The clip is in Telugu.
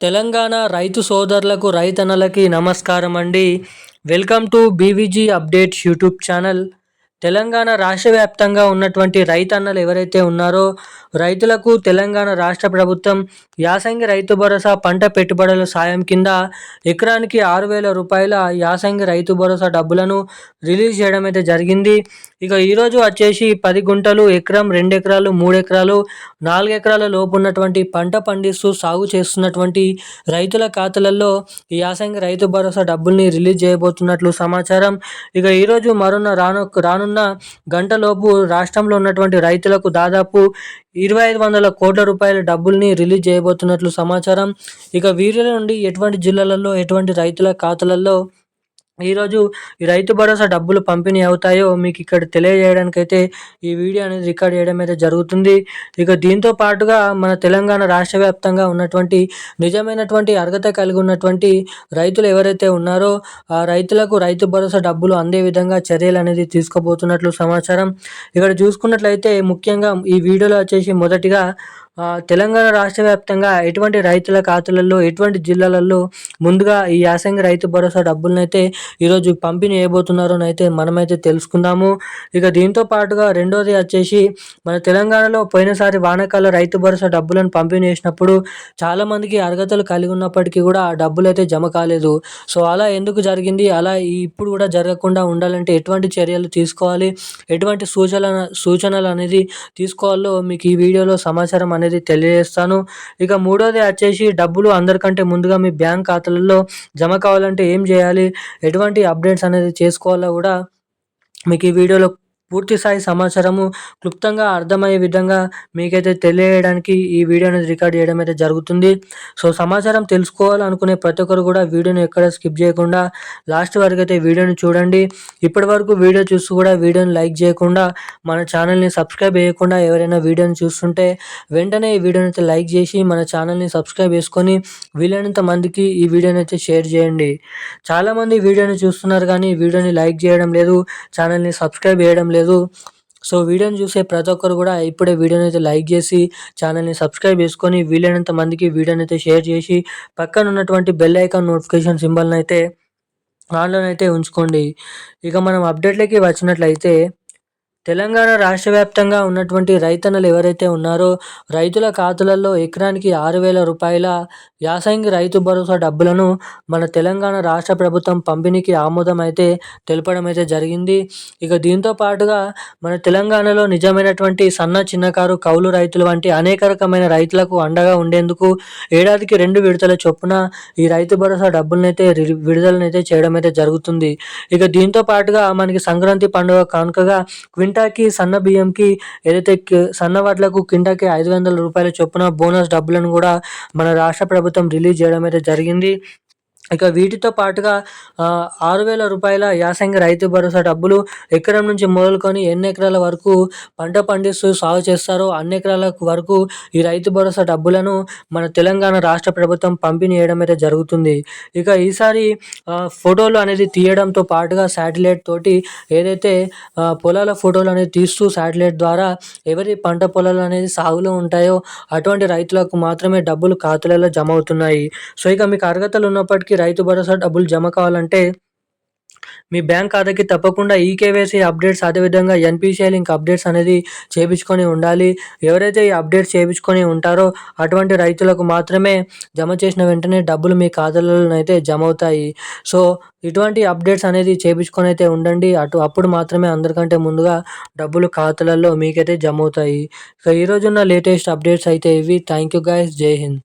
తెలంగాణ రైతు సోదరులకు రైతన్నలకి నమస్కారం అండి welcome to BVG updates YouTube channel. Telangana రాష్ట్ర వ్యాప్తంగా ఉన్నటువంటి రైతన్నలు ఎవరైతే ఉన్నారో రైతులకు తెలంగాణ రాష్ట్ర ప్రభుత్వం యాసంగి రైతు భరోసా పంట పెట్టుబడుల సాయం కింద ఎకరానికి ఆరు వేల రూపాయల యాసంగి రైతు భరోసా డబ్బులను రిలీజ్ చేయడం అయితే జరిగింది. ఇక ఈరోజు వచ్చేసి పది గుంటలు ఎకరం రెండు ఎకరాలు మూడు ఎకరాలు నాలుగు ఎకరాల లోపు ఉన్నటువంటి పంట పండిస్తూ సాగు చేస్తున్నటువంటి రైతుల ఖాతాలలో ఈ యాసంగి రైతు భరోసా డబ్బుల్ని రిలీజ్ చేయబోతున్నట్లు సమాచారం. ఇక ఈరోజు మరొన్న రాను రానున్న గంటలోపు రాష్ట్రంలో ఉన్నటువంటి రైతులకు దాదాపు ఇరవై ఐదు వందల కోట్ల రూపాయల డబ్బుల్ని రిలీజ్ చేయబోతున్నట్లు సమాచారం. ఇక వీరిలో నుండి ఎటువంటి జిల్లాలలో ఎటువంటి రైతుల ఖాతాలలో ఈరోజు ఈ రైతు భరోసా డబ్బులు పంపిణీ అవుతాయో మీకు ఇక్కడ తెలియజేయడానికైతే ఈ వీడియో అనేది రికార్డ్ చేయడం అయితే జరుగుతుంది. ఇక దీంతో పాటుగా మన తెలంగాణ రాష్ట్ర వ్యాప్తంగా ఉన్నటువంటి నిజమైనటువంటి అర్హత కలిగి ఉన్నటువంటి రైతులు ఎవరైతే ఉన్నారో ఆ రైతులకు రైతు భరోసా డబ్బులు అందే విధంగా చర్యలు అనేది తీసుకోబోతున్నట్లు సమాచారం. ఇక్కడ చూసుకున్నట్లయితే ముఖ్యంగా ఈ వీడియోలో వచ్చేసి మొదటిగా తెలంగాణ రాష్ట్ర వ్యాప్తంగా ఎటువంటి రైతుల ఖాతాలలో ఎటువంటి జిల్లాలలో ముందుగా ఈ యాసంగి రైతు భరోసా డబ్బులనైతే ఈరోజు పంపిణీ చేయబోతున్నారో అయితే మనమైతే తెలుసుకుందాము. ఇక దీంతో పాటుగా రెండోది వచ్చేసి మన తెలంగాణలో పోయినసారి వానకాల రైతు భరోసా డబ్బులను పంపిణీ చేసినప్పుడు చాలామందికి అర్హతలు కలిగి ఉన్నప్పటికీ కూడా ఆ డబ్బులు అయితే జమ కాలేదు. సో అలా ఎందుకు జరిగింది? అలా ఇప్పుడు కూడా జరగకుండా ఉండాలంటే ఎటువంటి చర్యలు తీసుకోవాలి? ఎటువంటి సూచన సూచనలు అనేది తీసుకోవాలో మీకు ఈ వీడియోలో సమాచారం అనేది అనేది తెలియజేస్తాను. ఇక మూడోది వచ్చేసి డబ్బులు అందరికంటే ముందుగా మీ బ్యాంక్ ఖాతాలలో జమ కావాలంటే ఏం చేయాలి? ఎటువంటి అప్డేట్స్ అనేది చేసుకోవాలో కూడా మీకు ఈ వీడియోలో పూర్తి స్థాయి సమాచారము క్లుప్తంగా అర్థమయ్యే విధంగా మీకైతే తెలియజేయడానికి ఈ వీడియోని రికార్డ్ చేయడం అయితే జరుగుతుంది. సో సమాచారం తెలుసుకోవాలనుకునే ప్రతి ఒక్కరు కూడా వీడియోని ఎక్కడ స్కిప్ చేయకుండా లాస్ట్ వరకు అయితే వీడియోని చూడండి. ఇప్పటి వరకు వీడియో చూస్తూ కూడా వీడియోని లైక్ చేయకుండా మన ఛానల్ని సబ్స్క్రైబ్ చేయకుండా ఎవరైనా వీడియోని చూస్తుంటే వెంటనే ఈ వీడియోని అయితే లైక్ చేసి మన ఛానల్ని సబ్స్క్రైబ్ చేసుకొని వీలైనంత మందికి ఈ వీడియోని అయితే షేర్ చేయండి. చాలామంది వీడియోని చూస్తున్నారు కానీ వీడియోని లైక్ చేయడం లేదు ఛానల్ని సబ్స్క్రైబ్ చేయడం లేదు. లేదు సో వీడియోని చూసే ప్రతి ఒక్కరు కూడా ఇప్పుడే వీడియోని అయితే లైక్ చేసి ఛానల్ని సబ్స్క్రైబ్ చేసుకొని వీలైనంత మందికి వీడియోని అయితే షేర్ చేసి పక్కన ఉన్నటువంటి బెల్ ఐకాన్ నోటిఫికేషన్ సింబల్ని అయితే ఆన్లోనైతే ఉంచుకోండి. ఇక మనం అప్డేట్లకి వచ్చినట్లయితే తెలంగాణ రాష్ట్ర వ్యాప్తంగా ఉన్నటువంటి రైతన్నలు ఎవరైతే ఉన్నారో రైతుల ఖాతాలలో ఎకరానికి ఆరు వేల రూపాయల యాసంగి రైతు భరోసా డబ్బులను మన తెలంగాణ రాష్ట్ర ప్రభుత్వం పంపిణీకి ఆమోదం అయితే తెలపడం అయితే జరిగింది. ఇక దీంతో పాటుగా మన తెలంగాణలో నిజమైనటువంటి సన్న చిన్నకారు కౌలు రైతులు వంటి అనేక రకమైన రైతులకు అండగా ఉండేందుకు ఏడాదికి రెండు విడతల చొప్పున ఈ రైతు భరోసా డబ్బులనైతే విడుదలనైతే చేయడం అయితే జరుగుతుంది. ఇక దీంతో పాటుగా మనకి సంక్రాంతి పండుగ కానుకగా కింటాకి సన్న బియ్యంకి ఏదైతే సన్న వాట్లకు కింటాకి ఐదు వందల రూపాయల చొప్పున బోనస్ డబ్బులను కూడా మన రాష్ట్ర ప్రభుత్వం రిలీజ్ చేయడం అయితే జరిగింది. ఇక వీటితో పాటుగా ఆరు వేల రూపాయల యాసంగి రైతు భరోసా డబ్బులు ఎకరం నుంచి మొదలుకొని ఎన్ని ఎకరాల వరకు పంట పండిస్తూ సాగు చేస్తారో అన్ని ఎకరాల వరకు ఈ రైతు భరోసా డబ్బులను మన తెలంగాణ రాష్ట్ర ప్రభుత్వం పంపిణీ చేయడం అయితే జరుగుతుంది. ఇక ఈసారి ఫోటోలు అనేది తీయడంతో పాటుగా శాటిలైట్ తోటి ఏదైతే పొలాల ఫోటోలు అనేది తీస్తూ శాటిలైట్ ద్వారా ఎవరి పంట పొలాలు అనేది సాగులో ఉంటాయో అటువంటి రైతులకు మాత్రమే డబ్బులు ఖాతాలలో జమ అవుతున్నాయి. సో ఇక మీకు అర్హతలు ఉన్నప్పటికీ రైతు భరోసా డబ్బులు జమ కావాలంటే మీ బ్యాంక్ ఖాతాకి తప్పకుండా ఈకేవైసీ అప్డేట్స్ అదేవిధంగా ఎన్పిసిఐ లింక్ అప్డేట్స్ అనేది చేయించుకొని ఉండాలి. ఎవరైతే ఈ అప్డేట్స్ చేయించుకొని ఉంటారో అటువంటి రైతులకు మాత్రమే జమ చేసిన వెంటనే డబ్బులు మీ ఖాతాలలో అయితే జమ అవుతాయి. సో ఇటువంటి అప్డేట్స్ అనేది చేయించుకొని అయితే ఉండండి. అటు అప్పుడు మాత్రమే అందరికంటే ముందుగా డబ్బులు ఖాతాలలో మీకైతే జమ అవుతాయి. సో ఈరోజున్న లేటెస్ట్ అప్డేట్స్ అయితే ఇవి. Thank you guys. జై హింద్.